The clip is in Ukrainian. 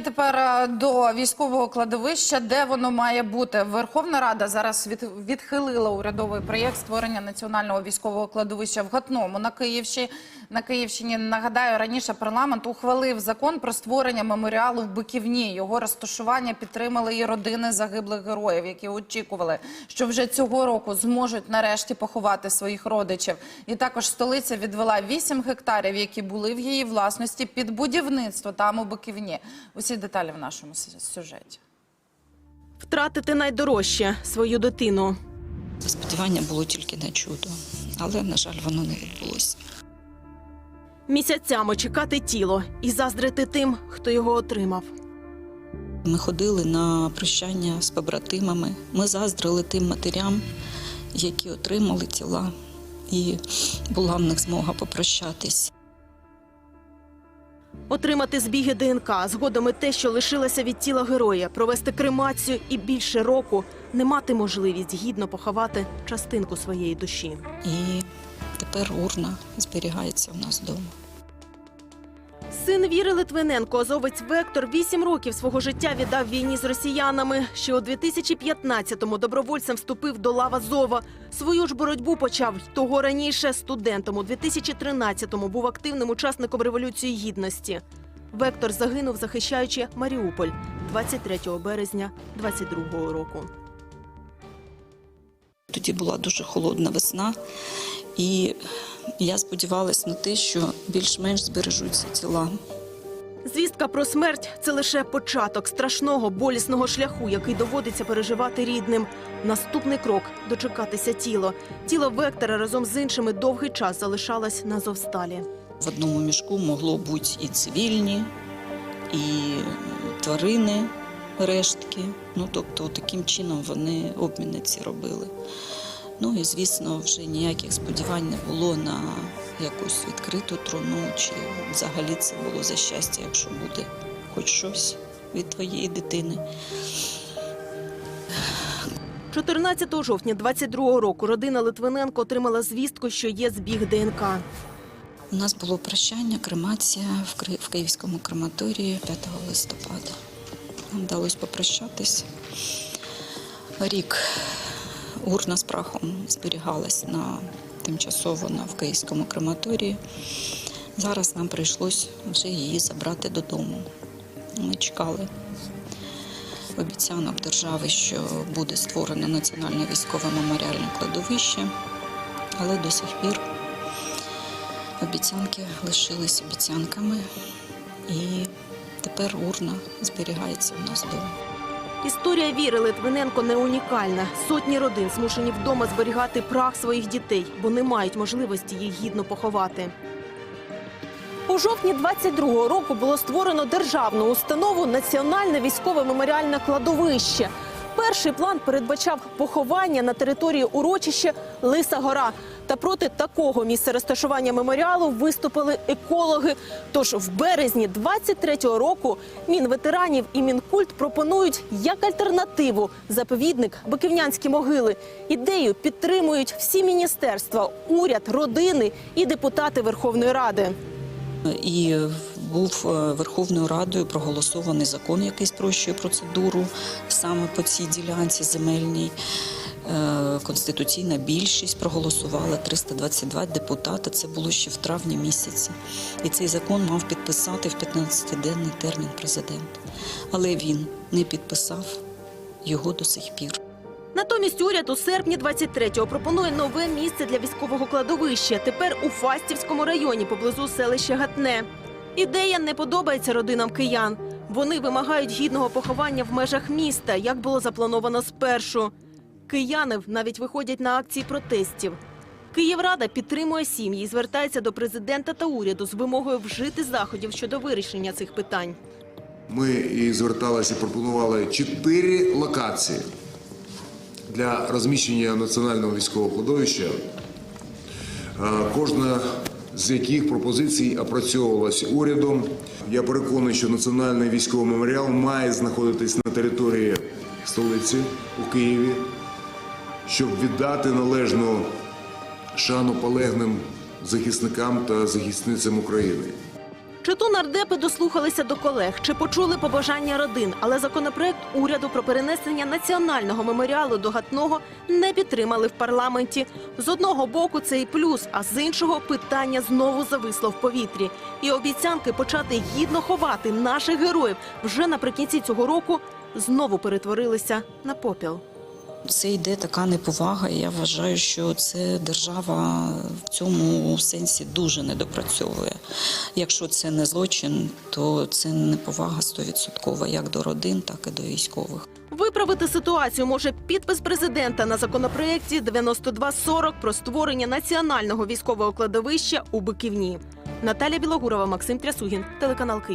Тепер е, до військового кладовища, де воно має бути. Верховна Рада зараз від, відхилила урядовий проєкт створення національного військового кладовища в Гатному на Київщині. На Київщині нагадаю, раніше парламент ухвалив закон про створення меморіалу в Биківні. Його розташування підтримали і родини загиблих героїв, які очікували, що вже цього року зможуть нарешті поховати своїх родичів. І також столиця відвела 8 гектарів, які були в її власності під будівництво там у Биківні. Усі деталі в нашому сюжеті. Втратити найдорожче свою дитину. Сподівання було тільки на чудо, але, на жаль, воно не відбулося. Місяцями чекати тіло і заздрити тим, хто його отримав. Ми ходили на прощання з побратимами. Ми заздрили тим матерям, які отримали тіла, і була в них змога попрощатись. Отримати збіги ДНК, згодом і те, що лишилося від тіла героя, провести кремацію і більше року не мати можливість гідно поховати частинку своєї душі. І тепер урна зберігається у нас вдома. Син Віри Литвиненко, азовець Вектор, вісім років свого життя віддав війні з росіянами. Ще у 2015-му добровольцем вступив до лав Азова. Свою ж боротьбу почав того раніше студентом. У 2013-му був активним учасником Революції Гідності. Вектор загинув, захищаючи Маріуполь 23 березня 22-го року. Тоді була дуже холодна весна, і я сподівалась на те, що більш-менш збережуться тіла. Звістка про смерть це лише початок страшного болісного шляху, який доводиться переживати рідним. Наступний крок дочекатися тіло. Тіло Вектора разом з іншими довгий час залишалось на Зовсталі. В одному мішку могло бути і цивільні, і тварини, рештки. Ну, тобто, таким чином вони обміни ці робили. Ну і звісно, вже ніяких сподівань не було на якусь відкриту труну, чи взагалі це було за щастя, якщо буде хоч щось від твоєї дитини. 14 жовтня 22-го року родина Литвиненко отримала звістку, що є збіг ДНК. У нас було прощання, кремація в, в Київському крематорії 5 листопада. Вдалося попрощатись. Рік урна з прахом зберігалась на тимчасово на в Київському крематорії. Зараз нам прийшлось вже її забрати додому. Ми чекали обіцянок держави, що буде створено національне військове меморіальне кладовище, але до сих пір Обіцянки лишились обіцянками, і тепер урна зберігається в нас вдома. Історія Віри Литвиненко не унікальна. Сотні родин змушені вдома зберігати прах своїх дітей, бо не мають можливості їх гідно поховати. У жовтні 22-го року було створено державну установу Національне військове меморіальне кладовище. Перший план передбачав поховання на території урочища Лиса Гора. Та проти такого місця розташування меморіалу виступили екологи. Тож в березні 23-го року Мінветеранів і Мінкульт пропонують як альтернативу заповідник Биківнянські могили. Ідею підтримують всі міністерства, уряд, родини і депутати Верховної Ради. І був е, Верховною Радою проголосований закон, який спрощує процедуру саме по цій ділянці земельній. Е, Конституційна більшість проголосувала 322 депутати. Це було ще в травні місяці. І цей закон мав підписати в 15-денний термін президент. Але він не підписав його до сих пір. Натомість уряд у серпні 23-го пропонує нове місце для військового кладовища. Тепер у Фастівському районі поблизу селища Гатне. Ідея не подобається родинам киян. Вони вимагають гідного поховання в межах міста, як було заплановано спершу. Кияни навіть виходять на акції протестів. Київрада підтримує сім'ї звертається до президента та уряду з вимогою вжити заходів щодо вирішення цих питань. Ми і зверталися, пропонували чотири локації для розміщення національного військового кладовища. Кожна з яких пропозицій опрацьовувалася урядом. Я переконаний, що національний військовий меморіал має знаходитись на території столиці у Києві, щоб віддати належну шану полеглим захисникам та захисницям України. Чи то нардепи дослухалися до колег, чи почули побажання родин, але законопроект уряду про перенесення національного меморіалу до Гатного не підтримали в парламенті. З одного боку це і плюс, а з іншого питання знову зависло в повітрі. І обіцянки почати гідно ховати наших героїв вже наприкінці цього року знову перетворилися на попіл. Це йде така неповага. Я вважаю, що це держава в цьому сенсі дуже недопрацьовує. Якщо це не злочин, то це неповага стовідсоткова як до родин, так і до військових. Виправити ситуацію може підпис президента на законопроекті 9240 про створення національного військового кладовища у Биківні. Наталя Білогурова, Максим Трясугін, телеканал Київ.